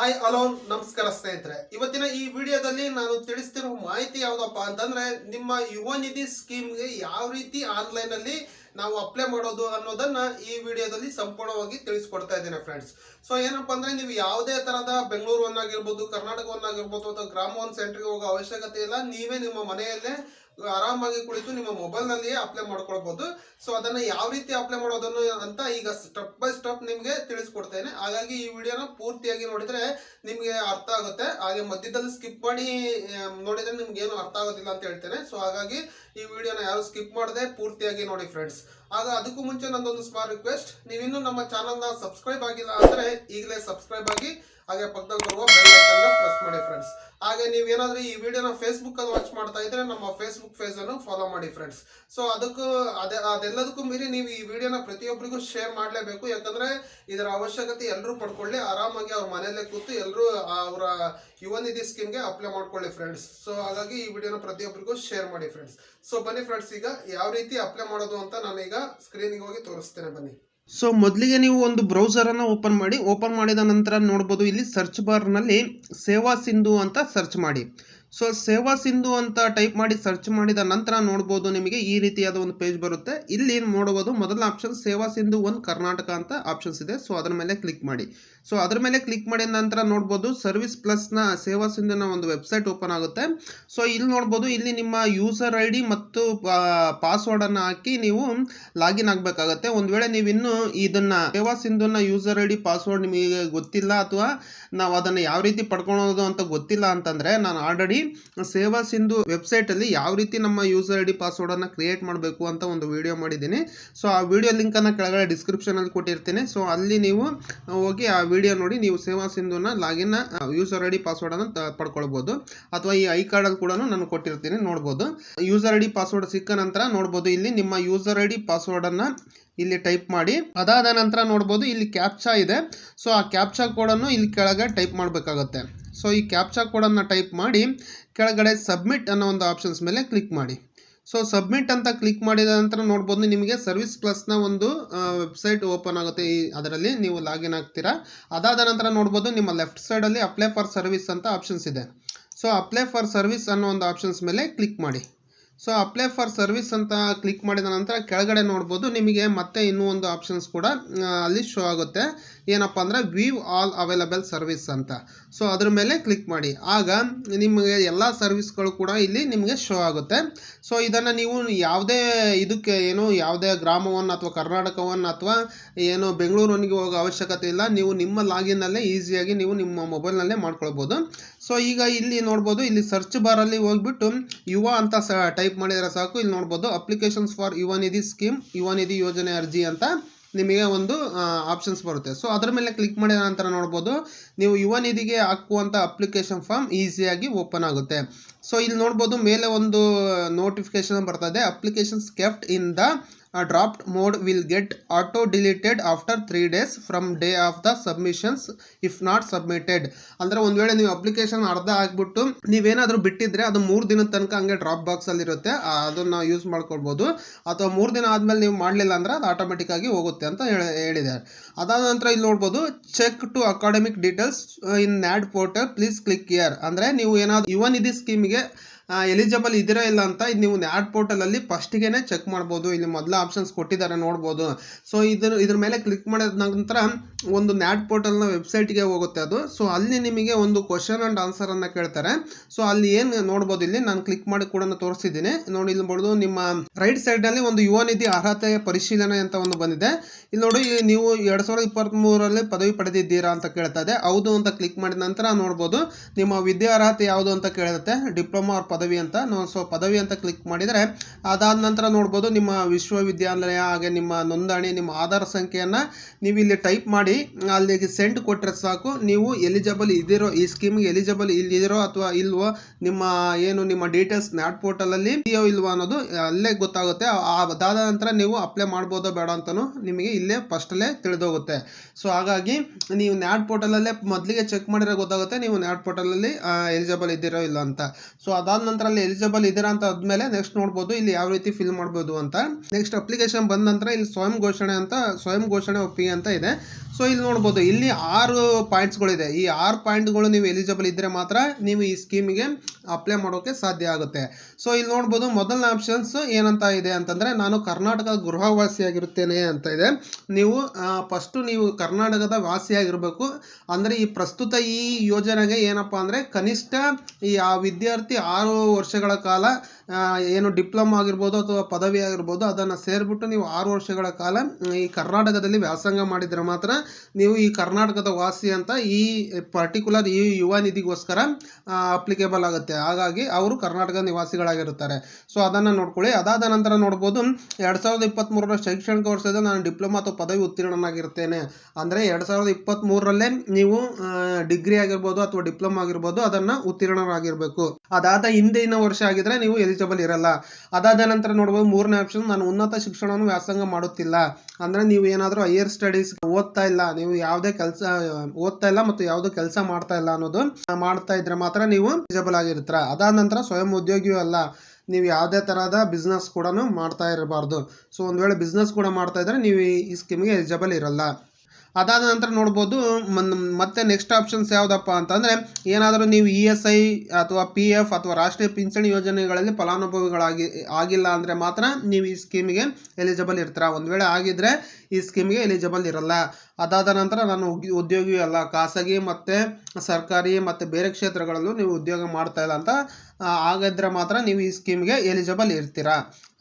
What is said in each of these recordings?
Hi hello ನಮಸ್ಕಾರ ಸ್ನೇಹಿತರೆ. ಇವತ್ತಿನ ಈ ವಿಡಿಯೋದಲ್ಲಿ ನಾನು ತಿಳಿಸ್ತಿರೋ ಮಾಹಿತಿ ಯಾವುದಪ್ಪ ಅಂತಂದ್ರೆ, ನಿಮ್ಮ ಯುವ ನಿಧಿ ಸ್ಕೀಮ್ಗೆ ಯಾವ ರೀತಿ ಆನ್ಲೈನ್ ಅಲ್ಲಿ ನಾವು ಅಪ್ಲೈ ಮಾಡೋದು ಅನ್ನೋದನ್ನ ಈ ವಿಡಿಯೋದಲ್ಲಿ ಸಂಪೂರ್ಣವಾಗಿ ತಿಳಿಸ್ಕೊಡ್ತಾ ಇದ್ದೇನೆ ಫ್ರೆಂಡ್ಸ್. ಸೊ ಏನಪ್ಪಾ ಅಂದ್ರೆ, ನೀವು ಯಾವುದೇ ತರಹದ ಬೆಂಗಳೂರು ಒನ್ ಆಗಿರ್ಬೋದು ಕರ್ನಾಟಕ ಒನ್ ಆಗಿರ್ಬೋದು ಅಥವಾ ಗ್ರಾಮ ಒನ್ ಸೆಂಟರ್ಗೆ ಹೋಗೋ ಅವಶ್ಯಕತೆ ಇಲ್ಲ. ನೀವೇ ನಿಮ್ಮ ಮನೆಯಲ್ಲೇ ಆರಾಮಾಗಿ ಕುಳಿತು ನಿಮ್ಮ ಮೊಬೈಲ್ ನಲ್ಲಿಯೇ ಅಪ್ಲೈ ಮಾಡ್ಕೊಳ್ಬೋದು. ಸೊ ಅದನ್ನ ಯಾವ ರೀತಿ ಅಪ್ಲೈ ಮಾಡೋದನ್ನು ಅಂತ ಈಗ ಸ್ಟೆಪ್ ಬೈ ಸ್ಟೆಪ್ ನಿಮಗೆ ತಿಳಿಸ್ಕೊಡ್ತೇನೆ. ಹಾಗಾಗಿ ಈ ವಿಡಿಯೋನ ಪೂರ್ತಿಯಾಗಿ ನೋಡಿದ್ರೆ ನಿಮಗೆ ಅರ್ಥ ಆಗುತ್ತೆ. ಹಾಗೆ ಮಧ್ಯದಲ್ಲಿ ಸ್ಕಿಪ್ ಮಾಡಿ ನೋಡಿದರೆ ನಿಮ್ಗೆ ಏನು ಅರ್ಥ ಆಗೋದಿಲ್ಲ ಅಂತ ಹೇಳ್ತೇನೆ. ಸೊ ಹಾಗಾಗಿ ಈ ವಿಡಿಯೋನ ಯಾರು ಸ್ಕಿಪ್ ಮಾಡದೆ ಪೂರ್ತಿಯಾಗಿ ನೋಡಿ ಫ್ರೆಂಡ್ಸ್ ಆಗ ಅದಕ್ಕೂ ಮುಂಚೆ ನಂದೊಂದು ಸ್ಮಾಲ್ ರಿಕ್ವೆಸ್ಟ್ ನೀವಿನ್ನೂ ನಮ್ಮ ಚಾನಲ್ನ ಸಬ್ಸ್ಕ್ರೈಬ್ ಆಗಿಲ್ಲ ಅಂದ್ರೆ ಈಗಲೇ ಸಬ್ಸ್ಕ್ರೈಬ್ ಆಗಿ, ಹಾಗೆ ಪಕ್ಕದಲ್ಲಿ ಬರುವ ಬೆಲ್ ಪ್ರೆಸ್ ಮಾಡಿ ಫ್ರೆಂಡ್ಸ್ ಹಾಗೆ ನೀವೇನಾದ್ರೂ ಈ ವಿಡಿಯೋನ ಫೇಸ್ಬುಕ್ ಅಲ್ಲಿ ವಾಚ್ ಮಾಡ್ತಾ ಇದ್ರೆ ನಮ್ಮ ಫೇಸ್ಬುಕ್ ಪೇಜ್ ಅನ್ನು ಫಾಲೋ ಮಾಡಿ ಫ್ರೆಂಡ್ಸ್ ಸೊ ಅದಕ್ಕೂ ಅದೇ, ಅದೆಲ್ಲದಕ್ಕೂ ಮೀರಿ ನೀವು ಈ ವಿಡಿಯೋನ ಪ್ರತಿಯೊಬ್ಬರಿಗೂ ಶೇರ್ ಮಾಡಲೇಬೇಕು. ಯಾಕಂದ್ರೆ ಇದರ ಅವಶ್ಯಕತೆ ಎಲ್ಲರೂ ಪಡ್ಕೊಳ್ಳಿ. ಆರಾಮಾಗಿ ಅವ್ರ ಮನೆಯಲ್ಲೇ ಕೂತು ಎಲ್ಲರೂ ಅವರ ಯುವ ನಿಧಿ ಸ್ಕೀಮ್ಗೆ ಅಪ್ಲೈ ಮಾಡ್ಕೊಳ್ಳಿ ಫ್ರೆಂಡ್ಸ್ ಸೊ ಹಾಗಾಗಿ ಈ ವಿಡಿಯೋನ ಪ್ರತಿಯೊಬ್ಬರಿಗೂ ಶೇರ್ ಮಾಡಿ ಫ್ರೆಂಡ್ಸ್ ಸೊ ಬನ್ನಿ ಫ್ರೆಂಡ್ಸ್ ಈಗ ಯಾವ ರೀತಿ ಅಪ್ಲೈ ಮಾಡೋದು ಅಂತ ನಾನೀಗ ಸ್ಕ್ರೀನಿಗೆ ಹೋಗಿ ತೋರಿಸ್ತೇನೆ. ಬನ್ನಿ. ಸೊ ಮೊದಲಿಗೆ ನೀವು ಒಂದು ಬ್ರೌಸರನ್ನು ಓಪನ್ ಮಾಡಿ ಓಪನ್ ಮಾಡಿದ ನಂತರ ನೋಡ್ಬೋದು, ಇಲ್ಲಿ ಸರ್ಚ್ ಬಾರ್ನಲ್ಲಿ ಸೇವಾ ಸಿಂಧು ಅಂತ ಸರ್ಚ್ ಮಾಡಿ. ಸೊ ಸೇವಾ ಸಿಂಧು ಅಂತ ಟೈಪ್ ಮಾಡಿ ಸರ್ಚ್ ಮಾಡಿದ ನಂತರ ನೋಡ್ಬೋದು ನಿಮಗೆ ಈ ರೀತಿಯಾದ ಒಂದು ಪೇಜ್ ಬರುತ್ತೆ. ಇಲ್ಲಿ ನೋಡಬಹುದು ಮೊದಲ ಆಪ್ಷನ್ ಸೇವಾ ಸಿಂಧು ಒಂದು ಕರ್ನಾಟಕ ಅಂತ ಆಪ್ಷನ್ಸ್ ಇದೆ. ಸೊ ಅದರ ಮೇಲೆ ಕ್ಲಿಕ್ ಮಾಡಿ. ಸೊ ಅದರ ಮೇಲೆ ಕ್ಲಿಕ್ ಮಾಡಿದ ನಂತರ ನೋಡ್ಬೋದು ಸರ್ವಿಸ್ ಪ್ಲಸ್ನ ಸೇವಾ ಸಿಂಧುನ ಒಂದು ವೆಬ್ಸೈಟ್ ಓಪನ್ ಆಗುತ್ತೆ. ಸೊ ಇಲ್ಲಿ ನೋಡ್ಬೋದು ಇಲ್ಲಿ ನಿಮ್ಮ ಯೂಸರ್ ಐ ಡಿ ಮತ್ತು ಪಾಸ್ವರ್ಡನ್ನು ಹಾಕಿ ನೀವು ಲಾಗಿನ್ ಆಗಬೇಕಾಗತ್ತೆ. ಒಂದು ವೇಳೆ ನೀವು ಇನ್ನೂ ಇದನ್ನ ಸೇವಾ ಸಿಂಧುನ ಯೂಸರ್ ಐ ಡಿ ಪಾಸ್ವರ್ಡ್ ನಿಮಗೆ ಗೊತ್ತಿಲ್ಲ ಅಥವಾ ನಾವು ಅದನ್ನು ಯಾವ ರೀತಿ ಪಡ್ಕೊಳೋದು ಅಂತ ಗೊತ್ತಿಲ್ಲ ಅಂತಂದ್ರೆ ನಾನು ಆಲ್ರೆಡಿ ಸೇವಾ ಸಿಂಧು ವೆಬ್ಸೈಟಲ್ಲಿ ಯಾವ ರೀತಿ ನಮ್ಮ ಯೂಸರ್ ಐ ಡಿ ಪಾಸ್ವರ್ಡನ್ನು ಕ್ರಿಯೇಟ್ ಮಾಡಬೇಕು ಅಂತ ಒಂದು ವಿಡಿಯೋ ಮಾಡಿದ್ದೀನಿ. ಸೊ ಆ ವಿಡಿಯೋ ಲಿಂಕನ್ನು ಕೆಳಗಡೆ ಡಿಸ್ಕ್ರಿಪ್ಷನಲ್ಲಿ ಕೊಟ್ಟಿರ್ತೀನಿ. ಸೊ ಅಲ್ಲಿ ನೀವು ಹೋಗಿ ಆ ವಿಡಿಯೋ ನೋಡಿ, ನೀವು ಸೇವಾ ಸಿಂಧುನ ಲಾಗಿನ್ ಯೂಸರ್ ಐ ಡಿ ಪಾಸ್ವರ್ಡನ್ನು ಪಡ್ಕೊಳ್ಬೋದು. ಅಥವಾ ಈ ಐ ಕಾರ್ಡಲ್ಲಿ ಕೂಡ ನಾನು ಕೊಟ್ಟಿರ್ತೀನಿ, ನೋಡ್ಬೋದು. ಯೂಸರ್ ಐ ಡಿ ಪಾಸ್ವರ್ಡ್ ಸಿಕ್ಕ ನಂತರ ನೋಡ್ಬೋದು, ಇಲ್ಲಿ ನಿಮ್ಮ ಯೂಸರ್ ಐ ಡಿ ಪಾಸ್ವರ್ಡನ್ನು ಇಲ್ಲಿ ಟೈಪ್ ಮಾಡಿ. ಅದಾದ ನಂತರ ನೋಡ್ಬೋದು, ಇಲ್ಲಿ ಕ್ಯಾಪ್ಚಾ ಇದೆ. ಸೊ ಆ ಕ್ಯಾಪ್ಚಾ ಕೋಡನ್ನು ಇಲ್ಲಿ ಕೆಳಗೆ ಟೈಪ್ ಮಾಡಬೇಕಾಗತ್ತೆ. ಸೊ ಈ ಕ್ಯಾಪ್ಚಾ ಕೋಡನ್ನು ಟೈಪ್ ಮಾಡಿ, ಕೆಳಗಡೆ ಸಬ್ಮಿಟ್ ಅನ್ನೋ ಒಂದು ಆಪ್ಷನ್ಸ್ ಮೇಲೆ ಕ್ಲಿಕ್ ಮಾಡಿ. ಸೊ ಸಬ್ಮಿಟ್ ಅಂತ ಕ್ಲಿಕ್ ಮಾಡಿದ ನಂತರ ನೋಡ್ಬೋದು ನಿಮಗೆ ಸರ್ವಿಸ್ ಪ್ಲಸ್ನ ಒಂದು ವೆಬ್ಸೈಟ್ ಓಪನ್ ಆಗುತ್ತೆ. ಈ, ಅದರಲ್ಲಿ ನೀವು ಲಾಗಿನ್ ಆಗ್ತೀರಾ. ಅದಾದ ನಂತರ ನೋಡ್ಬೋದು ನಿಮ್ಮ ಲೆಫ್ಟ್ ಸೈಡಲ್ಲಿ ಅಪ್ಲೈ ಫಾರ್ ಸರ್ವಿಸ್ ಅಂತ ಆಪ್ಷನ್ಸ್ ಇದೆ. ಸೊ ಅಪ್ಲೈ ಫಾರ್ ಸರ್ವಿಸ್ ಅನ್ನೋ ಒಂದು ಆಪ್ಷನ್ಸ್ ಮೇಲೆ ಕ್ಲಿಕ್ ಮಾಡಿ. ಸೊ ಅಪ್ಲೈ ಫಾರ್ ಸರ್ವಿಸ್ ಅಂತ ಕ್ಲಿಕ್ ಮಾಡಿದ ನಂತರ ಕೆಳಗಡೆ ನೋಡ್ಬೋದು, ನಿಮಗೆ ಮತ್ತೆ ಇನ್ನೂ ಒಂದು ಆಪ್ಷನ್ಸ್ ಕೂಡ ಅಲ್ಲಿ ಶೋ ಆಗುತ್ತೆ. ಏನಪ್ಪ ಅಂದರೆ ವೀವ್ ಆಲ್ ಅವೈಲಬಲ್ ಸರ್ವಿಸ್ ಅಂತ. ಸೊ ಅದ್ರ ಮೇಲೆ ಕ್ಲಿಕ್ ಮಾಡಿ. ಆಗ ನಿಮಗೆ ಎಲ್ಲ ಸರ್ವಿಸ್ಗಳು ಕೂಡ ಇಲ್ಲಿ ನಿಮಗೆ ಶೋ ಆಗುತ್ತೆ. ಸೊ ಇದನ್ನು ನೀವು ಯಾವುದೇ ಇದಕ್ಕೆ ಏನು, ಯಾವುದೇ ಗ್ರಾಮವನ್ನು ಅಥವಾ ಕರ್ನಾಟಕವನ್ನು ಅಥವಾ ಏನು ಬೆಂಗಳೂರಿಗೆ ಹೋಗೋ ಅವಶ್ಯಕತೆ ಇಲ್ಲ. ನೀವು ನಿಮ್ಮ ಲಾಗಿನಲ್ಲೇ ಈಸಿಯಾಗಿ ನೀವು ನಿಮ್ಮ ಮೊಬೈಲ್ನಲ್ಲೇ ಮಾಡ್ಕೊಳ್ಬೋದು. ಸೊ ಈಗ ಇಲ್ಲಿ ನೋಡ್ಬೋದು, ಇಲ್ಲಿ ಸರ್ಚ್ ಬಾರಲ್ಲಿ ಹೋಗ್ಬಿಟ್ಟು ಯುವ ಅಂತ ಟೈಪ್ ಮಾಡಿದರೆ ಸಾಕು. ಇಲ್ಲಿ ನೋಡ್ಬೋದು ಅಪ್ಲಿಕೇಶನ್ಸ್ ಫಾರ್ ಯುವ ನಿಧಿ ಸ್ಕೀಮ್ ಯುವ ನಿಧಿ ಯೋಜನೆ ಅರ್ಜಿ ಅಂತ ನಿಮಗೆ ಒಂದು ಆಪ್ಷನ್ಸ್ ಬರುತ್ತೆ. ಸೊ ಅದರ ಮೇಲೆ ಕ್ಲಿಕ್ ಮಾಡಿದ ನಂತರ ನೋಡ್ಬೋದು, ನೀವು ಯುವ ನಿಧಿಗೆ ಹಾಕುವಂಥ ಅಪ್ಲಿಕೇಶನ್ ಫಾರ್ಮ್ ಈಸಿಯಾಗಿ ಓಪನ್ ಆಗುತ್ತೆ. ಸೊ ಇಲ್ಲಿ ನೋಡ್ಬೋದು, ಮೇಲೆ ಒಂದು ನೋಟಿಫಿಕೇಶನ್ ಬರ್ತದೆ applications ಕೆಫ್ಟ್ in the draft mode will get auto deleted after 3 days from day of the submissions if not submitted ಅಂದರೆ ಒಂದು ವೇಳೆ ನೀವು ಅಪ್ಲಿಕೇಶನ್ ಅರ್ಧ ಆಗ್ಬಿಟ್ಟು ನೀವೇನಾದರೂ ಬಿಟ್ಟಿದ್ರೆ ಅದು ಮೂರು ದಿನದ ತನಕ ಹಂಗೆ ಡ್ರಾಪ್ ಬಾಕ್ಸಲ್ಲಿರುತ್ತೆ ಅದನ್ನ ಯೂಸ್ ಮಾಡ್ಕೊಳ್ಬೋದು. ಅಥವಾ ಮೂರು ದಿನ ಆದಮೇಲೆ ನೀವು ಮಾಡಲಿಲ್ಲ ಅಂದರೆ ಅದು ಆಟೋಮೆಟಿಕ್ ಆಗಿ ಹೋಗುತ್ತೆ ಅಂತ ಹೇಳಿ- ಹೇಳಿದ್ದಾರೆ. ಅದಾದ ನಂತರ ಇಲ್ಲಿ ನೋಡ್ಬೋದು check to academic details in NAD portal please click here ಅಂದರೆ ನೀವು ಏನಾದ್ರು ಯುವ ನಿಧಿ ಸ್ಕೀಮಿಗೆ ಎಲಿಜಿಬಲ್ ಇದ್ದೀರಾ ಇಲ್ಲ ಅಂತ ಇದು ನೀವು ನ್ಯಾಡ್ ಪೋರ್ಟಲಲ್ಲಿ ಫಸ್ಟಿಗೆ ಚೆಕ್ ಮಾಡ್ಬೋದು. ಇಲ್ಲಿ ಮೊದಲ ಆಪ್ಷನ್ಸ್ ಕೊಟ್ಟಿದ್ದಾರೆ ನೋಡ್ಬೋದು. ಸೊ ಇದ್ರ ಇದ್ರ ಮೇಲೆ ಕ್ಲಿಕ್ ಮಾಡಿದ ನಂತರ ಒಂದು ನ್ಯಾಟ್ ಪೋರ್ಟಲ್ನ ವೆಬ್ಸೈಟ್ಗೆ ಹೋಗುತ್ತೆ ಅದು. ಸೊ ಅಲ್ಲಿ ನಿಮಗೆ ಒಂದು ಕ್ವಶನ್ ಆ್ಯಂಡ್ ಆನ್ಸರನ್ನು ಕೇಳ್ತಾರೆ. ಸೊ ಅಲ್ಲಿ ಏನು ನೋಡ್ಬೋದು ಇಲ್ಲಿ? ನಾನು ಕ್ಲಿಕ್ ಮಾಡಿ ಕೂಡ ತೋರಿಸಿದ್ದೀನಿ. ನೋಡಿ, ಇಲ್ಲಿ ನೋಡೋದು ನಿಮ್ಮ ರೈಟ್ ಸೈಡ್ನಲ್ಲಿ ಒಂದು ಯುವ ನಿಧಿ ಅರ್ಹತೆಯ ಪರಿಶೀಲನೆ ಅಂತ ಒಂದು ಬಂದಿದೆ. ಇಲ್ಲಿ ನೋಡಿ ನೀವು ಎರಡು ಸಾವಿರದ ಇಪ್ಪತ್ತ್ಮೂರರಲ್ಲಿ ಪದವಿ ಪಡೆದಿದ್ದೀರಾ ಅಂತ ಕೇಳ್ತಾ ಇದೆ. ಹೌದು ಅಂತ ಕ್ಲಿಕ್ ಮಾಡಿದ ನಂತರ ನೋಡ್ಬೋದು. ನಿಮ್ಮ ವಿದ್ಯಾರ್ಹತೆ ಯಾವುದು ಅಂತ ಕೇಳುತ್ತೆ ಡಿಪ್ಲೊಮಾ ಅವ್ರ ಪದವಿ ಅಂತ ಸೊ ಪದವಿ ಅಂತ ಕ್ಲಿಕ್ ಮಾಡಿದರೆ ಅದಾದ ನಂತರ ನೋಡ್ಬೋದು ನಿಮ್ಮ ವಿಶ್ವವಿದ್ಯಾಲಯ ಹಾಗೆ ನಿಮ್ಮ ನೋಂದಣಿ, ನಿಮ್ಮ ಆಧಾರ್ ಸಂಖ್ಯೆಯನ್ನು ನೀವು ಇಲ್ಲಿ ಟೈಪ್ ಮಾಡಿ, ಅಲ್ಲಿಗೆ ಸೆಂಡ್ ಕೊಟ್ಟರೆ ಸಾಕು. ನೀವು ಎಲಿಜಿಬಲ್ ಇದಿರೋ, ಈ ಸ್ಕೀಮ್ಗೆ ಎಲಿಜಿಬಲ್ ಇಲ್ಲಿರೋ ಅಥವಾ ಇಲ್ವೋ ನಿಮ್ಮ ಏನು ನಿಮ್ಮ ಡೀಟೇಲ್ಸ್ ನ್ಯಾಟ್ ಪೋರ್ಟಲಲ್ಲಿ ಇದೆಯೋ ಇಲ್ವೋ ಅನ್ನೋದು ಅಲ್ಲೇ ಗೊತ್ತಾಗುತ್ತೆ. ಅದಾದ ನಂತರ ನೀವು ಅಪ್ಲೈ ಮಾಡ್ಬೋದೋ ಬೇಡ ಅಂತಲೂ ನಿಮಗೆ ಇಲ್ಲೇ ಫಸ್ಟಲ್ಲೇ ತಿಳಿದೋಗುತ್ತೆ. ಸೊ ಹಾಗಾಗಿ ನೀವು ನ್ಯಾಟ್ ಪೋರ್ಟಲಲ್ಲೇ ಮೊದಲಿಗೆ ಚೆಕ್ ಮಾಡಿರೋ ಗೊತ್ತಾಗುತ್ತೆ ನೀವು ನ್ಯಾಟ್ ಪೋರ್ಟಲಲ್ಲಿ ಎಲಿಜಿಬಲ್ ಇದ್ದೀರೋ ಇಲ್ಲ ಅಂತ. ಸೊ ಅದಾದ ನಂತರ ಅಲ್ಲಿ ಎಲಿಜಿಬಲ್ ಇದ್ದೀರಾ ಅಂತ ಆದ್ಮೇಲೆ ನೆಕ್ಸ್ಟ್ ನೋಡ್ಬೋದು ಇಲ್ಲಿ ಯಾವ ರೀತಿ ಫಿಲ್ ಮಾಡ್ಬೋದು ಅಂತ. ನೆಕ್ಸ್ಟ್ ಅಪ್ಲಿಕೇಶನ್ ಬಂದ ನಂತರ ಇಲ್ಲಿ ಸ್ವಯಂ ಘೋಷಣೆ ಅಂತ, ಸ್ವಯಂ ಘೋಷಣೆ ಒಪ್ಪಿಗೆ ಅಂತ ಇದೆ. ಸೊ ಇಲ್ಲಿ ನೋಡ್ಬೋದು, ಇಲ್ಲಿ ಆರು ಪಾಯಿಂಟ್ಸ್ಗಳಿದೆ ಈ ಆರು ಪಾಯಿಂಟ್ಗಳು ನೀವು ಎಲಿಜಿಬಲ್ ಇದ್ದರೆ ಮಾತ್ರ ನೀವು ಈ ಸ್ಕೀಮಿಗೆ ಅಪ್ಲೈ ಮಾಡೋಕ್ಕೆ ಸಾಧ್ಯ ಆಗುತ್ತೆ. ಸೊ ಇಲ್ಲಿ ನೋಡ್ಬೋದು, ಮೊದಲನೇ ಆಪ್ಷನ್ಸ್ ಏನಂತ ಇದೆ ಅಂತಂದರೆ ನಾನು ಕರ್ನಾಟಕದ ಗೃಹವಾಸಿಯಾಗಿರುತ್ತೇನೆ ಅಂತ ಇದೆ. ನೀವು ಫಸ್ಟು ನೀವು ಕರ್ನಾಟಕದ ವಾಸಿಯಾಗಿರಬೇಕು. ಅಂದರೆ ಈ ಪ್ರಸ್ತುತ ಈ ಯೋಜನೆಗೆ ಏನಪ್ಪ ಅಂದರೆ ಕನಿಷ್ಠ ಈ ಆ ವಿದ್ಯಾರ್ಥಿ ಆರು ವರ್ಷಗಳ ಕಾಲ ಏನು ಡಿಪ್ಲೊಮಾ ಆಗಿರ್ಬೋದು ಅಥವಾ ಪದವಿ ಆಗಿರ್ಬೋದು, ಅದನ್ನು ಸೇರಿಬಿಟ್ಟು ನೀವು ಆರು ವರ್ಷಗಳ ಕಾಲ ಈ ಕರ್ನಾಟಕದಲ್ಲಿ ವ್ಯಾಸಂಗ ಮಾಡಿದರೆ ಮಾತ್ರ ನೀವು ಈ ಕರ್ನಾಟಕದ ವಾಸಿ ಅಂತ ಈ ಪರ್ಟಿಕ್ಯುಲರ್ ಈ ಯುವ ನಿಧಿಗೋಸ್ಕರ ಅಪ್ಲಿಕೇಬಲ್ ಆಗುತ್ತೆ. ಹಾಗಾಗಿ ಅವರು ಕರ್ನಾಟಕ ನಿವಾಸಿಗಳಾಗಿರುತ್ತಾರೆ. ಸೊ ಅದನ್ನು ನೋಡ್ಕೊಳ್ಳಿ. ಅದಾದ ನಂತರ ನೋಡ್ಬೋದು, ಎರಡು ಸಾವಿರದ ಇಪ್ಪತ್ತ್ಮೂರರ ಶೈಕ್ಷಣಿಕ ವರ್ಷದ ನಾನು ಡಿಪ್ಲೊಮಾ ಅಥವಾ ಪದವಿ ಉತ್ತೀರ್ಣನಾಗಿರ್ತೇನೆ. ಅಂದರೆ ಎರಡು ಸಾವಿರದ ಇಪ್ಪತ್ತ್ಮೂರರಲ್ಲೇ ನೀವು ಡಿಗ್ರಿ ಆಗಿರ್ಬೋದು ಅಥವಾ ಡಿಪ್ಲೊಮಾ ಆಗಿರ್ಬೋದು ಅದನ್ನು ಉತ್ತೀರ್ಣರಾಗಿರಬೇಕು. ಅದಾದ ಹಿಂದಿನ ವರ್ಷ ಆಗಿದ್ರೆ ನೀವು ಎಲಿಜಿಬಲ್ ಇರಲ್ಲ. ಅದಾದ ನಂತರ ನೋಡ್ಬೋದು ಮೂರನೇ ಆಪ್ಷನ್ ನಾನು ಉನ್ನತ ಶಿಕ್ಷಣವನ್ನು ವ್ಯಾಸಂಗ ಮಾಡುತ್ತಿಲ್ಲ. ಅಂದ್ರೆ ನೀವು ಏನಾದರೂ ಹೈಯರ್ ಸ್ಟಡೀಸ್ ಓದ್ತಾ ಇಲ್ಲ, ನೀವು ಯಾವುದೇ ಕೆಲಸ, ಓದ್ತಾ ಇಲ್ಲ ಮತ್ತು ಯಾವುದೇ ಕೆಲಸ ಮಾಡ್ತಾ ಇಲ್ಲ ಅನ್ನೋದು ಮಾಡ್ತಾ ಇದ್ರೆ ಮಾತ್ರ ನೀವು ಎಲಿಜಿಬಲ್ ಆಗಿರ್ತೀರ ಅದಾದ ನಂತರ ಸ್ವಯಂ ಉದ್ಯೋಗಿಯೂ ಅಲ್ಲ, ನೀವು ಯಾವುದೇ ತರಹದ ಬಿಸ್ನೆಸ್ ಕೂಡ ಮಾಡ್ತಾ ಇರಬಾರ್ದು. ಸೊ ಒಂದ್ ವೇಳೆ ಬಿಸ್ನೆಸ್ ಕೂಡ ಮಾಡ್ತಾ ಇದ್ರೆ ನೀವು ಈ ಸ್ಕೀಮ್ಗೆ ಎಲಿಜಿಬಲ್ ಇರಲ್ಲ. ಅದಾದ ನಂತರ ನೋಡ್ಬೋದು ಮತ್ತೆ ನೆಕ್ಸ್ಟ್ ಆಪ್ಷನ್ಸ್ ಯಾವುದಪ್ಪ ಅಂತಂದರೆ, ಏನಾದರೂ ನೀವು ಇ ಎಸ್ ಐ ಅಥವಾ ಪಿ ಎಫ್ ಅಥವಾ ರಾಷ್ಟ್ರೀಯ ಪಿಂಚಣಿ ಯೋಜನೆಗಳಲ್ಲಿ ಫಲಾನುಭವಿಗಳಾಗಿ, ಆಗಿಲ್ಲ ಅಂದರೆ ಮಾತ್ರ ನೀವು ಈ ಸ್ಕೀಮಿಗೆ ಎಲಿಜಿಬಲ್ ಇರ್ತೀರ. ಒಂದು ವೇಳೆ ಆಗಿದ್ದರೆ ಈ ಸ್ಕೀಮ್ಗೆ ಎಲಿಜಿಬಲ್ ಇರಲ್ಲ. ಅದಾದ ನಂತರ ನಾನು ಉದ್ಯೋಗಿ ಅಲ್ಲ, ಖಾಸಗಿ ಮತ್ತು ಸರ್ಕಾರಿ ಮತ್ತು ಬೇರೆ ಕ್ಷೇತ್ರಗಳಲ್ಲೂ ನೀವು ಉದ್ಯೋಗ ಮಾಡ್ತಾ ಇಲ್ಲ ಅಂತ ಆಗಿದ್ದರೆ ಮಾತ್ರ ನೀವು ಈ ಸ್ಕೀಮ್ಗೆ ಎಲಿಜಿಬಲ್ ಇರ್ತೀರಾ.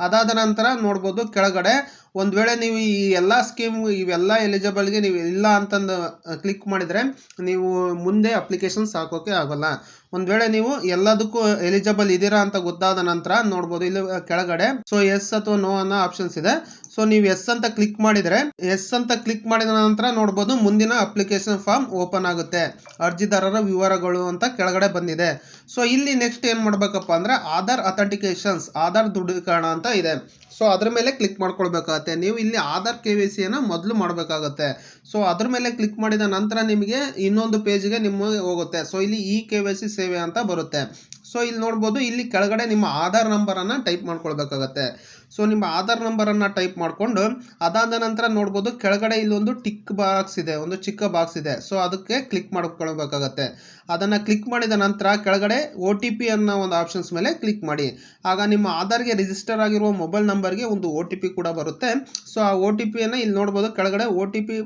ಅದಾದ ನಂತರ ನೋಡ್ಬೋದು ಕೆಳಗಡೆ ಒಂದು ವೇಳೆ ನೀವು ಈ ಎಲ್ಲ ಸ್ಕೀಮ್ ಇವೆಲ್ಲ ಎಲಿಜಿಬಲ್ಗೆ ನೀವು ಇಲ್ಲ ಅಂತಂದು ಕ್ಲಿಕ್ ಮಾಡಿದರೆ ನೀವು ಮುಂದೆ ಅಪ್ಲಿಕೇಶನ್ಸ್ ಹಾಕೋಕ್ಕೆ ಆಗೋಲ್ಲ. ಒಂದು ವೇಳೆ ನೀವು ಎಲ್ಲದಕ್ಕೂ ಎಲಿಜಿಬಲ್ ಇದ್ದೀರಾ ಅಂತ ಗೊತ್ತಾದ ನಂತರ ನೋಡ್ಬೋದು ಇಲ್ಲಿ ಕೆಳಗಡೆ. ಸೊ ಎಸ್ ಅಥವಾ ನೋ ಅನ್ನೋ ಆಪ್ಷನ್ಸ್ ಇದೆ. ಸೊ ನೀವು ಎಸ್ ಅಂತ ಕ್ಲಿಕ್ ಮಾಡಿದರೆ ಎಸ್ ಅಂತ ಕ್ಲಿಕ್ ಮಾಡಿದ ನಂತರ ನೋಡ್ಬೋದು ಮುಂದಿನ ಅಪ್ಲಿಕೇಶನ್ ಫಾರ್ಮ್ ಓಪನ್ ಆಗುತ್ತೆ. ಅರ್ಜಿದಾರರ ವಿವರಗಳು ಅಂತ ಕೆಳಗಡೆ ಬಂದಿದೆ. ಸೊ ಇಲ್ಲಿ ನೆಕ್ಸ್ಟ್ ಏನು ಮಾಡಬೇಕಪ್ಪ ಅಂದರೆ, ಆಧಾರ್ ಅಥೆಂಟಿಕೇಶನ್ಸ್ ಆಧಾರ್ ದೃಢೀಕರಣ ಅಂತ ಇದೆ. ಸೊ ಅದ್ರ ಮೇಲೆ ಕ್ಲಿಕ್ ಮಾಡ್ಕೊಳ್ಬೇಕಾಗತ್ತೆ. ನೀವು ಇಲ್ಲಿ ಆಧಾರ್ ಕೆ ವಿ ಸಿಯನ್ನು ಮೊದಲು ಮಾಡಬೇಕಾಗತ್ತೆ. ಸೊ ಅದ್ರ ಮೇಲೆ ಕ್ಲಿಕ್ ಮಾಡಿದ ನಂತರ ನಿಮಗೆ ಇನ್ನೊಂದು ಪೇಜ್ಗೆ ನಿಮ್ಮ ಹೋಗುತ್ತೆ. ಸೊ ಇಲ್ಲಿ ಇ ಕೆ ವೈ ಸಿ ಸೇವೆ ಅಂತ ಬರುತ್ತೆ. ಸೊ ಇಲ್ಲಿ ನೋಡ್ಬೋದು, ಇಲ್ಲಿ ಕೆಳಗಡೆ ನಿಮ್ಮ ಆಧಾರ್ ನಂಬರನ್ನು ಟೈಪ್ ಮಾಡ್ಕೊಳ್ಬೇಕಾಗತ್ತೆ. ಸೊ ನಿಮ್ಮ ಆಧಾರ್ ನಂಬರನ್ನು ಟೈಪ್ ಮಾಡಿಕೊಂಡು ಅದಾದ ನಂತರ ನೋಡ್ಬೋದು ಕೆಳಗಡೆ ಇಲ್ಲೊಂದು ಟಿಕ್ ಬಾಕ್ಸ್ ಇದೆ, ಒಂದು ಚಿಕ್ಕ ಬಾಕ್ಸ್ ಇದೆ. ಸೊ ಅದಕ್ಕೆ ಕ್ಲಿಕ್ ಮಾಡ್ಕೊಳ್ಬೇಕಾಗತ್ತೆ. ಅದನ್ನು ಕ್ಲಿಕ್ ಮಾಡಿದ ನಂತರ ಕೆಳಗಡೆ ಒ ಟಿ ಪಿ ಅನ್ನೋ ಒಂದು ಆಪ್ಷನ್ಸ್ ಮೇಲೆ ಕ್ಲಿಕ್ ಮಾಡಿ. ಆಗ ನಿಮ್ಮ ಆಧಾರ್ಗೆ ರಿಜಿಸ್ಟರ್ ಆಗಿರುವ ಮೊಬೈಲ್ ನಂಬರ್ಗೆ ಒಂದು ಒ ಟಿ ಪಿ ಕೂಡ ಬರುತ್ತೆ. ಸೊ ಆ ಒ ಟಿ ಪಿಯನ್ನು ಇಲ್ಲಿ ನೋಡ್ಬೋದು ಕೆಳಗಡೆ ಒ ಟಿ ಪಿ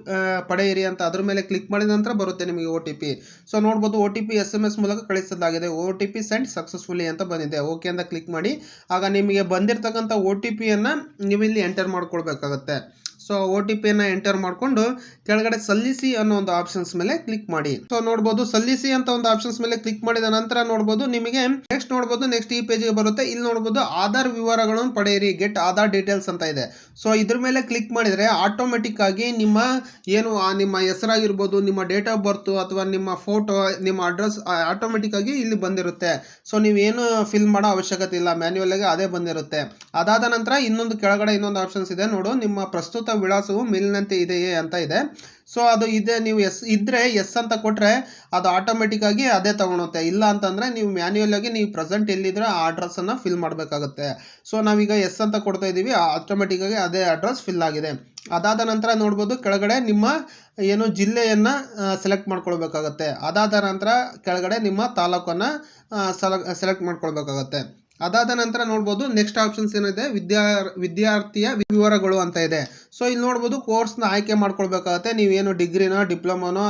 ಪಡೆಯಿರಿ ಅಂತ ಅದ್ರ ಮೇಲೆ ಕ್ಲಿಕ್ ಮಾಡಿದ ನಂತರ ಬರುತ್ತೆ ನಿಮಗೆ ಒ ಟಿ ಪಿ ಸೊ ನೋಡ್ಬೋದು O T P S M S ಮೂಲಕ ಕಳಿಸೋದಾಗಿದೆ O T P send successfully ಅಂತ ಬಂದಿದೆ. ಓಕೆ ಅಂತ ಕ್ಲಿಕ್ ಮಾಡಿ. ಆಗ ನಿಮಗೆ ಬಂದಿರತಕ್ಕಂಥ ಒ ಟಿ ಪಿಯನ್ನು ನೀವು ಇಲ್ಲಿ ಎಂಟರ್ ಮಾಡ್ಕೊಳ್ಬೇಕಾಗತ್ತೆ ಸೊ ಓ ಟಿ ಪಿಯನ್ನು ಎಂಟರ್ ಮಾಡಿಕೊಂಡು ಕೆಳಗಡೆ ಸಲ್ಲಿಸಿ ಅನ್ನೋ ಒಂದು ಆಪ್ಷನ್ಸ್ ಮೇಲೆ ಕ್ಲಿಕ್ ಮಾಡಿ. ಸೊ ನೋಡ್ಬೋದು ಸಲ್ಲಿಸಿ ಅಂತ ಒಂದು ಆಪ್ಷನ್ಸ್ ಮೇಲೆ ಕ್ಲಿಕ್ ಮಾಡಿದ ನಂತರ ನೋಡ್ಬೋದು ನಿಮಗೆ ನೆಕ್ಸ್ಟ್ ನೋಡ್ಬೋದು ನೆಕ್ಸ್ಟ್ ಈ ಪೇಜ್ಗೆ ಬರುತ್ತೆ. ಇಲ್ಲಿ ನೋಡ್ಬೋದು ಆಧಾರ್ ವಿವರಗಳನ್ನು ಪಡೆಯಿರಿ. ಗೆಟ್ ಆಧಾರ್ ಡೀಟೇಲ್ಸ್ ಅಂತ ಇದೆ. ಸೊ ಇದ್ರ ಮೇಲೆ ಕ್ಲಿಕ್ ಮಾಡಿದರೆ ಆಟೋಮೆಟಿಕ್ ಆಗಿ ನಿಮ್ಮ ಏನು ನಿಮ್ಮ ಹೆಸರಾಗಿರ್ಬೋದು, ನಿಮ್ಮ ಡೇಟ್ ಆಫ್ ಬರ್ತ್ ಅಥವಾ ನಿಮ್ಮ ಫೋಟೋ ನಿಮ್ಮ ಅಡ್ರೆಸ್ ಆಟೋಮೆಟಿಕ್ ಆಗಿ ಇಲ್ಲಿ ಬಂದಿರುತ್ತೆ. ಸೊ ನೀವೇನು ಫಿಲ್ ಮಾಡೋ ಅವಶ್ಯಕತೆ ಇಲ್ಲ. ಮ್ಯಾನ್ಯುವಲ್ ಆಗಿ ಅದೇ ಬಂದಿರುತ್ತೆ. ಅದಾದ ನಂತರ ಇನ್ನೊಂದು ಕೆಳಗಡೆ ಇನ್ನೊಂದು ಆಪ್ಷನ್ಸ್ ಇದೆ. ನೋಡು, ನಿಮ್ಮ ಪ್ರಸ್ತುತ ವಿಳಾಸವು ಮೇಲಿನಂತೆ ಇದೆಯೇ ಅಂತ ಇದೆ. ಸೊ ಅದು ಇದೆ, ನೀವು ಎಸ್ ಇದ್ದರೆ ಎಸ್ ಅಂತ ಕೊಟ್ಟರೆ ಅದು ಆಟೋಮೆಟಿಕ್ಕಾಗಿ ಅದೇ ತಗೊಳುತ್ತೆ. ಇಲ್ಲ ಅಂತಂದರೆ ನೀವು ಮ್ಯಾನ್ಯುಯಲ್ ಆಗಿ ನೀವು ಪ್ರೆಸೆಂಟ್ ಎಲ್ಲಿದ್ರೆ ಆ ಅಡ್ರೆಸ್ಸನ್ನು ಫಿಲ್ ಮಾಡಬೇಕಾಗುತ್ತೆ. ಸೊ ನಾವೀಗ ಎಸ್ ಅಂತ ಕೊಡ್ತಾ ಇದ್ದೀವಿ ಆಟೋಮೆಟಿಕ್ ಆಗಿ ಅದೇ ಅಡ್ರೆಸ್ ಫಿಲ್ ಆಗಿದೆ. ಅದಾದ ನಂತರ ನೋಡ್ಬೋದು ಕೆಳಗಡೆ ನಿಮ್ಮ ಏನು ಜಿಲ್ಲೆಯನ್ನು ಸೆಲೆಕ್ಟ್ ಮಾಡ್ಕೊಳ್ಬೇಕಾಗತ್ತೆ. ಅದಾದ ನಂತರ ಕೆಳಗಡೆ ನಿಮ್ಮ ತಾಲೂಕನ್ನು ಸೆಲೆಕ್ಟ್ ಮಾಡ್ಕೊಳ್ಬೇಕಾಗತ್ತೆ. ಅದಾದ ನಂತರ ನೋಡ್ಬೋದು ನೆಕ್ಸ್ಟ್ ಆಪ್ಷನ್ಸ್ ಏನಿದೆ? ವಿದ್ಯಾ, ವಿದ್ಯಾರ್ಥಿಯ ವಿವರಗಳು ಅಂತ ಇದೆ. ಸೊ ಇಲ್ಲಿ ನೋಡ್ಬೋದು ಕೋರ್ಸ್ನ ಆಯ್ಕೆ ಮಾಡ್ಕೊಳ್ಬೇಕಾಗತ್ತೆ. ನೀವೇನು ಡಿಗ್ರಿನೋ ಡಿಪ್ಲೊಮಾನೋ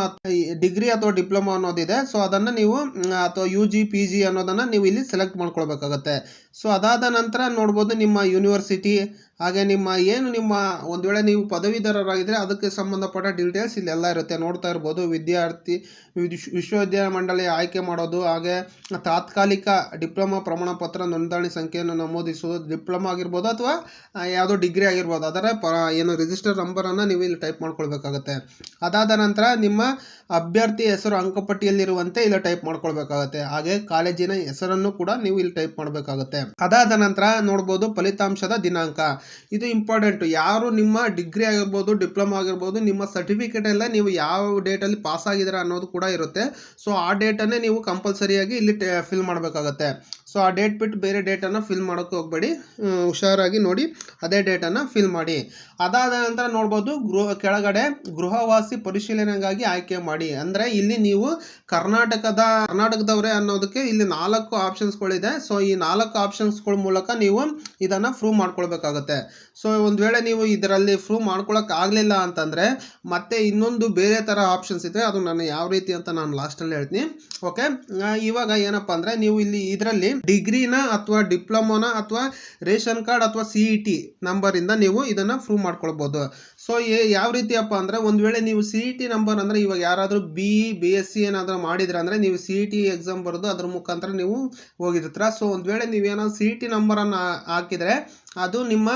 ಡಿಗ್ರಿ ಅಥವಾ ಡಿಪ್ಲೊಮಾ ಅನ್ನೋದಿದೆ. ಸೊ ಅದನ್ನು ನೀವು ಅಥವಾ ಯು ಜಿ ಪಿ ಜಿ ಅನ್ನೋದನ್ನು ನೀವು ಇಲ್ಲಿ ಸೆಲೆಕ್ಟ್ ಮಾಡ್ಕೊಳ್ಬೇಕಾಗತ್ತೆ. ಸೊ ಅದಾದ ನಂತರ ನೋಡ್ಬೋದು ನಿಮ್ಮ ಯೂನಿವರ್ಸಿಟಿ ಹಾಗೆ ನಿಮ್ಮ ಏನು ನಿಮ್ಮ ಒಂದು ವೇಳೆ ನೀವು ಪದವೀಧರರಾಗಿದ್ದರೆ ಅದಕ್ಕೆ ಸಂಬಂಧಪಟ್ಟ ಡೀಟೇಲ್ಸ್ ಇಲ್ಲೆಲ್ಲ ಇರುತ್ತೆ. ನೋಡ್ತಾ ಇರ್ಬೋದು. ವಿದ್ಯಾರ್ಥಿ ವಿಶ್ವ- ವಿಶ್ವವಿದ್ಯಾಲಯ ಮಂಡಳಿ ಆಯ್ಕೆ ಮಾಡೋದು, ಹಾಗೆ ತಾತ್ಕಾಲಿಕ ಡಿಪ್ಲೊಮಾ ಪ್ರಮಾಣ ಪತ್ರ ನೋಂದಣಿ ಸಂಖ್ಯೆಯನ್ನು ನಮೂದಿಸುವುದು, ಡಿಪ್ಲೊಮಾ ಆಗಿರ್ಬೋದು ಅಥವಾ ಯಾವುದೋ ಡಿಗ್ರಿ ಆಗಿರ್ಬೋದು. ಅದರ ಪ ಏನು ರಿಜಿಸ್ಟರ್ ನಂಬರನ್ನು ನೀವು ಇಲ್ಲಿ ಟೈಪ್ ಮಾಡ್ಕೊಳ್ಬೇಕಾಗತ್ತೆ. ಅದಾದ ನಂತರ ನಿಮ್ಮ ಅಭ್ಯರ್ಥಿ ಹೆಸರು ಅಂಕಪಟ್ಟಿಯಲ್ಲಿರುವಂತೆ ಇಲ್ಲಿ ಟೈಪ್ ಮಾಡ್ಕೊಳ್ಬೇಕಾಗತ್ತೆ. ಹಾಗೆ ಕಾಲೇಜಿನ ಹೆಸರನ್ನು ಕೂಡ ನೀವು ಇಲ್ಲಿ ಟೈಪ್ ಮಾಡಬೇಕಾಗುತ್ತೆ. ಅದಾದ ನಂತರ ನೋಡ್ಬೋದು ಫಲಿತಾಂಶದ ದಿನಾಂಕ. ಇದು ಇಂಪಾರ್ಟೆಂಟ್ ಯಾರು ನಿಮ್ಮ ಡಿಗ್ರಿ ಆಗಿರ್ಬೋದು ಡಿಪ್ಲೊಮಾ ಆಗಿರ್ಬೋದು, ನಿಮ್ಮ ಸರ್ಟಿಫಿಕೇಟ್ ಎಲ್ಲ ನೀವು ಯಾವ ಡೇಟಲ್ಲಿ ಪಾಸ್ ಆಗಿದ್ದೀರಾ ಅನ್ನೋದು ಕೂಡ ಇರುತ್ತೆ. ಸೊ ಆ ಡೇಟನ್ನೇ ನೀವು ಕಂಪಲ್ಸರಿಯಾಗಿ ಇಲ್ಲಿ ಫಿಲ್ ಮಾಡಬೇಕಾಗತ್ತೆ. ಸೊ ಆ ಡೇಟ್ ಬಿಟ್ಟು ಬೇರೆ ಡೇಟನ್ನು ಫಿಲ್ ಮಾಡೋಕ್ಕೆ ಹೋಗಬೇಡಿ. ಹುಷಾರಾಗಿ ನೋಡಿ ಅದೇ ಡೇಟನ್ನು ಫಿಲ್ ಮಾಡಿ. ಅದಾದ ನಂತರ ನೋಡ್ಬೋದು ಗೃಹ, ಕೆಳಗಡೆ ಗೃಹವಾಸಿ ಪರಿಶೀಲನೆಗಾಗಿ ಆಯ್ಕೆ ಮಾಡಿ. ಅಂದರೆ ಇಲ್ಲಿ ನೀವು ಕರ್ನಾಟಕದ, ಕರ್ನಾಟಕದವರೇ ಅನ್ನೋದಕ್ಕೆ ಇಲ್ಲಿ ನಾಲ್ಕು ಆಪ್ಷನ್ಸ್ಗಳಿದೆ ಸೊ ಈ ನಾಲ್ಕು ಆಪ್ಷನ್ಸ್ಗಳ ಮೂಲಕ ನೀವು ಇದನ್ನು ಪ್ರೂವ್ ಮಾಡ್ಕೊಳ್ಬೇಕಾಗುತ್ತೆ. ಸೊ ಒಂದು ವೇಳೆ ನೀವು ಇದರಲ್ಲಿ ಪ್ರೂವ್ ಮಾಡ್ಕೊಳ್ಳೋಕೆ ಆಗಲಿಲ್ಲ ಅಂತಂದರೆ ಮತ್ತೆ ಇನ್ನೊಂದು ಬೇರೆ ಥರ ಆಪ್ಷನ್ಸ್ ಇದೆ ಅದು ನಾನು ಯಾವ ರೀತಿ ಅಂತ ನಾನು ಲಾಸ್ಟಲ್ಲಿ ಹೇಳ್ತೀನಿ. ಓಕೆ ಇವಾಗ ಏನಪ್ಪ ಅಂದರೆ ನೀವು ಇಲ್ಲಿ ಇದರಲ್ಲಿ ಡಿಗ್ರಿನ ಅಥವಾ ಡಿಪ್ಲೊಮೋನ ಅಥವಾ ರೇಷನ್ ಕಾರ್ಡ್ ಅಥವಾ ಸಿ ಇ ಟಿ ನಂಬರಿಂದ ನೀವು ಇದನ್ನು ಪ್ರೂವ್ ಮಾಡ್ಕೊಳ್ಬೋದು. ಸೊ ಯಾವ ರೀತಿಯಪ್ಪ ಅಂದರೆ ಒಂದು ವೇಳೆ ನೀವು ಸಿ ಇ ಟಿ ನಂಬರ್ ಅಂದರೆ ಇವಾಗ ಯಾರಾದರೂ ಬಿ ಬಿ ಎಸ್ ಸಿ ಏನಾದರೂ ಮಾಡಿದ್ರೆ ಅಂದರೆ ನೀವು ಸಿ ಇ ಟಿ ಎಕ್ಸಾಮ್ ಬರೆದು ಅದ್ರ ಮುಖಾಂತರ ನೀವು ಹೋಗಿರ್ತೀರ. ಸೊ ಒಂದು ವೇಳೆ ನೀವೇನಾದ್ರು ಸಿ ಇ ಟಿ ನಂಬರನ್ನು ಹಾಕಿದರೆ ಅದು ನಿಮ್ಮ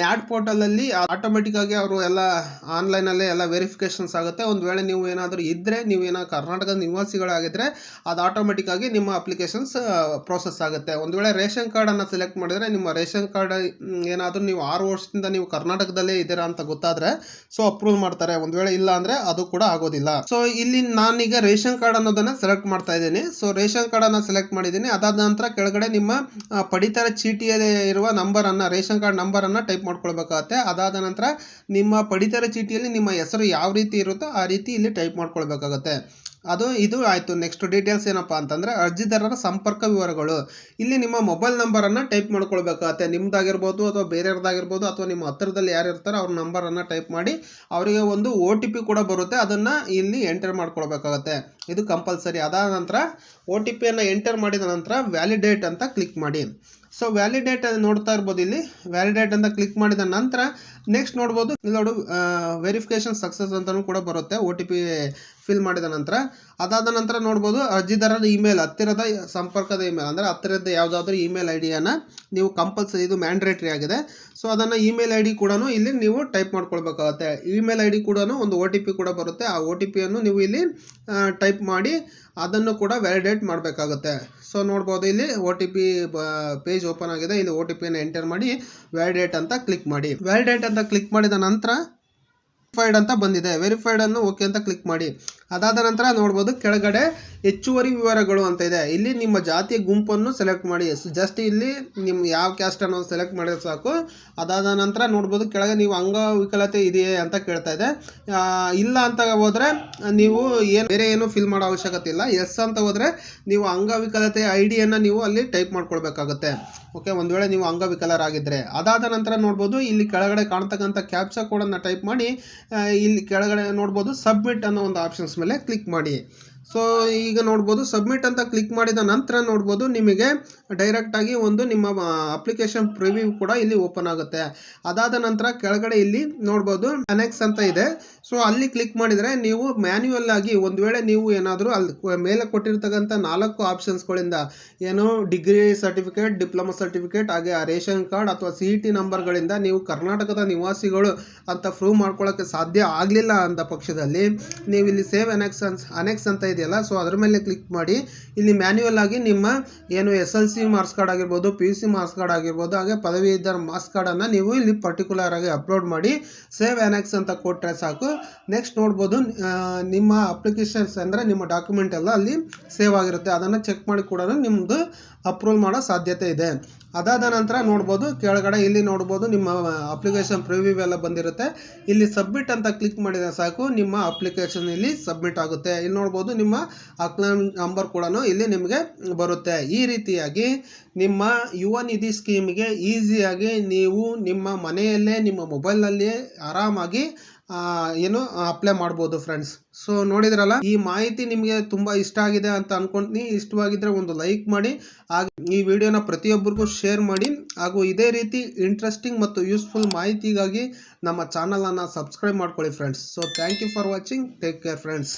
ನ್ಯಾಡ್ ಪೋರ್ಟಲಲ್ಲಿ ಆಟೋಮೆಟಿಕ್ ಆಗಿ ಅವರು ಎಲ್ಲ ಆನ್ಲೈನಲ್ಲೇ ಎಲ್ಲ ವೆರಿಫಿಕೇಷನ್ಸ್ ಆಗುತ್ತೆ. ಒಂದು ವೇಳೆ ನೀವು ಏನಾದರೂ ಇದ್ದರೆ ನೀವು ಏನೋ ಕರ್ನಾಟಕದ ನಿವಾಸಿಗಳಾಗಿದ್ದರೆ ಅದು ಆಟೋಮೆಟಿಕ್ ಆಗಿ ನಿಮ್ಮ ಅಪ್ಲಿಕೇಶನ್ಸ್ ಪ್ರೋಸೆಸ್ ಆಗುತ್ತೆ. ಒಂದು ವೇಳೆ ರೇಷನ್ ಕಾರ್ಡನ್ನು ಸೆಲೆಕ್ಟ್ ಮಾಡಿದರೆ ನಿಮ್ಮ ರೇಷನ್ ಕಾರ್ಡ್ ಏನಾದರೂ ನೀವು ಆರು ವರ್ಷದಿಂದ ನೀವು ಕರ್ನಾಟಕದಲ್ಲೇ ಇದ್ದೀರಾ ಅಂತ ಗೊತ್ತಾದರೆ ಸೊ ಅಪ್ರೂವ್ ಮಾಡ್ತಾರೆ. ಒಂದು ವೇಳೆ ಇಲ್ಲ ಅಂದರೆ ಅದು ಕೂಡ ಆಗೋದಿಲ್ಲ. ಸೊ ಇಲ್ಲಿ ನಾನೀಗ ರೇಷನ್ ಕಾರ್ಡ್ ಅನ್ನೋದನ್ನು ಸೆಲೆಕ್ಟ್ ಮಾಡ್ತಾ ಇದ್ದೀನಿ. ಸೊ ರೇಷನ್ ಕಾರ್ಡನ್ನು ಸೆಲೆಕ್ಟ್ ಮಾಡಿದ್ದೀನಿ. ಅದಾದ ನಂತರ ಕೆಳಗಡೆ ನಿಮ್ಮ ಆ, ಪಡಿತರ ಚೀಟಿಯಲ್ಲಿ ಇರುವ ನಂಬರನ್ನು ರೇಷನ್ ಕಾರ್ಡ್ ನಂಬರನ್ನು ಟೈಪ್ ಮಾಡ್ಕೊಳ್ಬೇಕಾಗತ್ತೆ. ಅದಾದ ನಂತರ ನಿಮ್ಮ ಪಡಿತರ ಚೀಟಿಯಲ್ಲಿ ನಿಮ್ಮ ಹೆಸರು ಯಾವ ರೀತಿ ಇರುತ್ತೋ ಆ ರೀತಿ ಇಲ್ಲಿ ಟೈಪ್ ಮಾಡ್ಕೊಳ್ಬೇಕಾಗತ್ತೆ. ಅದು, ಇದು ಆಯಿತು. ನೆಕ್ಸ್ಟ್ ಡೀಟೇಲ್ಸ್ ಏನಪ್ಪ ಅಂತಂದರೆ ಅರ್ಜಿದಾರರ ಸಂಪರ್ಕ ವಿವರಗಳು. ಇಲ್ಲಿ ನಿಮ್ಮ ಮೊಬೈಲ್ ನಂಬರನ್ನು ಟೈಪ್ ಮಾಡ್ಕೊಳ್ಬೇಕಾಗತ್ತೆ. ನಿಮ್ಮದಾಗಿರ್ಬೋದು ಅಥವಾ ಬೇರೆಯವ್ರದ್ದಾಗಿರ್ಬೋದು ಅಥವಾ ನಿಮ್ಮ ಹತ್ತಿರದಲ್ಲಿ ಯಾರು ಇರ್ತಾರೋ ಅವ್ರ ನಂಬರನ್ನು ಟೈಪ್ ಮಾಡಿ ಅವರಿಗೆ ಒಂದು ಒ ಕೂಡ ಬರುತ್ತೆ. ಅದನ್ನು ಇಲ್ಲಿ ಎಂಟರ್ ಮಾಡ್ಕೊಳ್ಬೇಕಾಗತ್ತೆ. ಇದು ಕಂಪಲ್ಸರಿ. ಅದಾದ ನಂತರ ಒ ಟಿ ಪಿಯನ್ನು ಎಂಟರ್ ಮಾಡಿದ ನಂತರ ವ್ಯಾಲಿಡೇಟ್ ಅಂತ ಕ್ಲಿಕ್ ಮಾಡಿ. ಸೊ ವ್ಯಾಲಿಡೇಟ್ ನೋಡ್ತಾ ಇರ್ಬೋದು ಇಲ್ಲಿ. ವ್ಯಾಲಿಡೇಟ್ ಅಂತ ಕ್ಲಿಕ್ ಮಾಡಿದ ನಂತರ ನೆಕ್ಸ್ಟ್ ನೋಡ್ಬೋದು. ಇಲ್ಲಿ ನೋಡು ವೆರಿಫಿಕೇಷನ್ ಸಕ್ಸಸ್ ಅಂತಲೂ ಕೂಡ ಬರುತ್ತೆ. ಒ ಟಿ ಪಿ ಫಿಲ್ ಮಾಡಿದ ನಂತರ. ಅದಾದ ನಂತರ ನೋಡ್ಬೋದು ಅರ್ಜಿದಾರರ ಇಮೇಲ್ ಹತ್ತಿರದ ಸಂಪರ್ಕದ ಇಮೇಲ್ ಅಂದರೆ ಹತ್ತಿರದ ಯಾವುದಾದ್ರೂ ಇಮೇಲ್ ಐ ನೀವು ಕಂಪಲ್ಸರಿ ಇದು ಮ್ಯಾಂಡ್ರೇಟ್ರಿ ಆಗಿದೆ. ಸೊ ಅದನ್ನು ಇಮೇಲ್ ಐ ಡಿ ಕೂಡ ಇಲ್ಲಿ ನೀವು ಟೈಪ್ ಮಾಡ್ಕೊಳ್ಬೇಕಾಗುತ್ತೆ. ಇಮೇಲ್ ಐ ಡಿ ಕೂಡ ಒಂದು ಒ ಟಿ ಪಿ ಕೂಡ ಬರುತ್ತೆ. ಆ ಒ ಟಿ ಪಿಯನ್ನು ನೀವು ಇಲ್ಲಿ ಟೈಪ್ ಮಾಡಿ ಅದನ್ನು ಕೂಡ ವ್ಯಾಲಿಡೇಟ್ ಮಾಡಬೇಕಾಗುತ್ತೆ. ಸೊ ನೋಡ್ಬೋದು ಇಲ್ಲಿ O T P page open ಆಗಿದೆ. ಇಲ್ಲಿ ಒ ಟಿ ಪಿಯನ್ನು ಎಂಟರ್ ಮಾಡಿ ವ್ಯಾಲಿಡೇಟ್ ಅಂತ ಕ್ಲಿಕ್ ಮಾಡಿ. ವ್ಯಾಲಿಡೇಟ್ ಅಂತ ಕ್ಲಿಕ್ ಮಾಡಿದ ನಂತರ ವೆರಿಫೈಡ್ ಅಂತ ಬಂದಿದೆ. ವೆರಿಫೈಡ್ ಅನ್ನು ಓಕೆ ಅಂತ ಕ್ಲಿಕ್ ಮಾಡಿ. ಅದಾದ ನಂತರ ನೋಡ್ಬೋದು ಕೆಳಗಡೆ ಹೆಚ್ಚುವರಿ ವಿವರಗಳು ಅಂತ ಇದೆ. ಇಲ್ಲಿ ನಿಮ್ಮ ಜಾತಿಯ ಗುಂಪನ್ನು ಸೆಲೆಕ್ಟ್ ಮಾಡಿ. ಜಸ್ಟ್ ಇಲ್ಲಿ ನಿಮ್ಮ ಯಾವ ಕ್ಯಾಸ್ಟ್ ಅನ್ನೋದು ಸೆಲೆಕ್ಟ್ ಮಾಡಿದ್ರೆ ಸಾಕು. ಅದಾದ ನಂತರ ನೋಡ್ಬೋದು ಕೆಳಗೆ ನೀವು ಅಂಗವಿಕಲತೆ ಇದೆಯೇ ಅಂತ ಕೇಳ್ತಾ ಇದೆ. ಇಲ್ಲ ಅಂತ ಹೋದರೆ ನೀವು ಏನು, ಬೇರೆ ಏನು ಫಿಲ್ ಮಾಡೋ ಅವಶ್ಯಕತೆ ಇಲ್ಲ. ಎಸ್ ಅಂತ ಹೋದರೆ ನೀವು ಅಂಗವಿಕಲತೆ ಐ ಡಿಯನ್ನು ನೀವು ಅಲ್ಲಿ ಟೈಪ್ ಮಾಡ್ಕೊಳ್ಬೇಕಾಗುತ್ತೆ. ಓಕೆ ಒಂದು ವೇಳೆ ನೀವು ಅಂಗವಿಕಲರಾಗಿದ್ದರೆ ಅದಾದ ನಂತರ ನೋಡ್ಬೋದು ಇಲ್ಲಿ ಕೆಳಗಡೆ ಕಾಣ್ತಕ್ಕಂಥ ಕ್ಯಾಪ್ಚಾ ಕೋಡನ್ನು ಟೈಪ್ ಮಾಡಿ ಇಲ್ಲಿ ಕೆಳಗಡೆ ನೋಡ್ಬೋದು ಸಬ್ಮಿಟ್ ಅನ್ನೋ ಒಂದು ಆಪ್ಷನ್ಸ್ ಮೇಲೆ ಕ್ಲಿಕ್ ಮಾಡಿ. ಸೊ ಈಗ ನೋಡ್ಬೋದು ಸಬ್ಮಿಟ್ ಅಂತ ಕ್ಲಿಕ್ ಮಾಡಿದ ನಂತರ ನೋಡ್ಬೋದು, ನಿಮಗೆ ಡೈರೆಕ್ಟಾಗಿ ಒಂದು ನಿಮ್ಮ ಅಪ್ಲಿಕೇಶನ್ ಪ್ರಿವ್ಯೂ ಕೂಡ ಇಲ್ಲಿ ಓಪನ್ ಆಗುತ್ತೆ. ಅದಾದ ನಂತರ ಕೆಳಗಡೆ ಇಲ್ಲಿ ನೋಡ್ಬೋದು ಅನೆಕ್ಸ್ ಅಂತ ಇದೆ. ಸೊ ಅಲ್ಲಿ ಕ್ಲಿಕ್ ಮಾಡಿದರೆ ನೀವು ಮ್ಯಾನ್ಯುವಲ್ ಆಗಿ ಒಂದು ವೇಳೆ ನೀವು ಏನಾದರೂ ಅಲ್ಲಿ ಮೇಲೆ ಕೊಟ್ಟಿರ್ತಕ್ಕಂಥ ನಾಲ್ಕು ಆಪ್ಷನ್ಸ್ಗಳಿಂದ ಏನು ಡಿಗ್ರಿ ಸರ್ಟಿಫಿಕೇಟ್ ಡಿಪ್ಲೊಮಾ ಸರ್ಟಿಫಿಕೇಟ್ ಹಾಗೆ ರೇಷನ್ ಕಾರ್ಡ್ ಅಥವಾ ಸಿ ಇ ಟಿ ನಂಬರ್ಗಳಿಂದ ನೀವು ಕರ್ನಾಟಕದ ನಿವಾಸಿಗಳು ಅಂತ ಪ್ರೂವ್ ಮಾಡ್ಕೊಳ್ಳೋಕ್ಕೆ ಸಾಧ್ಯ ಆಗಲಿಲ್ಲ ಅಂತ ಪಕ್ಷದಲ್ಲಿ, ನೀವು ಇಲ್ಲಿ ಸೇವ್ ಅನೆಕ್ಸ್ ಅನೆಕ್ಸ್ ಅಂತ ಇದೆಯಲ್ಲ? ಸೊ ಅದ್ರ ಮೇಲೆ ಕ್ಲಿಕ್ ಮಾಡಿ, ಇಲ್ಲಿ ಮ್ಯಾನ್ಯುವಲ್ ಆಗಿ ನಿಮ್ಮ ಏನು S L C marks card ಆಗಿರ್ಬೋದು P U C marks card ಆಗಿರ್ಬೋದು, ಹಾಗೆ ಪದವೀಧರ ಮಾರ್ಕ್ಸ್ ಕಾರ್ಡನ್ನು ನೀವು ಇಲ್ಲಿ ಪರ್ಟಿಕ್ಯುಲರ್ ಆಗಿ ಅಪ್ಲೋಡ್ ಮಾಡಿ ಸೇವ್ ಅನೆಕ್ಸ್ ಅಂತ ಕೊಟ್ಟರೆ ಸಾಕು. ನೆಕ್ಸ್ಟ್ ನೋಡ್ಬೋದು ನಿಮ್ಮ ಅಪ್ಲಿಕೇಶನ್ಸ್ ಅಂದರೆ ನಿಮ್ಮ ಡಾಕ್ಯುಮೆಂಟ್ ಎಲ್ಲ ಅಲ್ಲಿ ಸೇವ್ ಆಗಿರುತ್ತೆ. ಅದನ್ನು ಚೆಕ್ ಮಾಡಿ ಕೂಡ ನಿಮ್ಮದು ಅಪ್ರೂವಲ್ ಮಾಡೋ ಸಾಧ್ಯತೆ ಇದೆ. ಅದಾದ ನಂತರ ನೋಡ್ಬೋದು, ಕೆಳಗಡೆ ಇಲ್ಲಿ ನೋಡ್ಬೋದು, ನಿಮ್ಮ ಅಪ್ಲಿಕೇಶನ್ ಪ್ರಿವ್ಯೂ ಎಲ್ಲ ಬಂದಿರುತ್ತೆ. ಇಲ್ಲಿ ಸಬ್ಮಿಟ್ ಅಂತ ಕ್ಲಿಕ್ ಮಾಡಿದರೆ ಸಾಕು, ನಿಮ್ಮ ಅಪ್ಲಿಕೇಶನ್ ಇಲ್ಲಿ ಸಬ್ಮಿಟ್ ಆಗುತ್ತೆ. ಇಲ್ಲಿ ನೋಡ್ಬೋದು ನಿಮ್ಮ ಅಕೌಂಟ್ ನಂಬರ್ ಕೂಡ ಇಲ್ಲಿ ನಿಮಗೆ ಬರುತ್ತೆ. ಈ ರೀತಿಯಾಗಿ ನಿಮ್ಮ ಯುವ ನಿಧಿ ಸ್ಕೀಮ್ಗೆ ಈಸಿಯಾಗಿ ನೀವು ನಿಮ್ಮ ಮನೆಯಲ್ಲೇ, ನಿಮ್ಮ ಮೊಬೈಲ್ನಲ್ಲಿ ಆರಾಮಾಗಿ ಏನು, ಅಪ್ಲೈ ಮಾಡ್ಬೋದು ಫ್ರೆಂಡ್ಸ್ ಸೊ ನೋಡಿದ್ರಲ್ಲ, ಈ ಮಾಹಿತಿ ನಿಮಗೆ ತುಂಬ ಇಷ್ಟ ಆಗಿದೆ ಅಂತ ಅನ್ಕೊಂತೀನಿ. ಇಷ್ಟವಾಗಿದ್ರೆ ಒಂದು ಲೈಕ್ ಮಾಡಿ, ಹಾಗೆ ಈ ವಿಡಿಯೋನ ಪ್ರತಿಯೊಬ್ಬರಿಗೂ ಶೇರ್ ಮಾಡಿ, ಹಾಗೂ ಇದೇ ರೀತಿ ಇಂಟ್ರೆಸ್ಟಿಂಗ್ ಮತ್ತು ಯೂಸ್ಫುಲ್ ಮಾಹಿತಿಗಾಗಿ ನಮ್ಮ ಚಾನಲನ್ನು ಸಬ್ಸ್ಕ್ರೈಬ್ ಮಾಡ್ಕೊಳ್ಳಿ friends so thank you for watching take care friends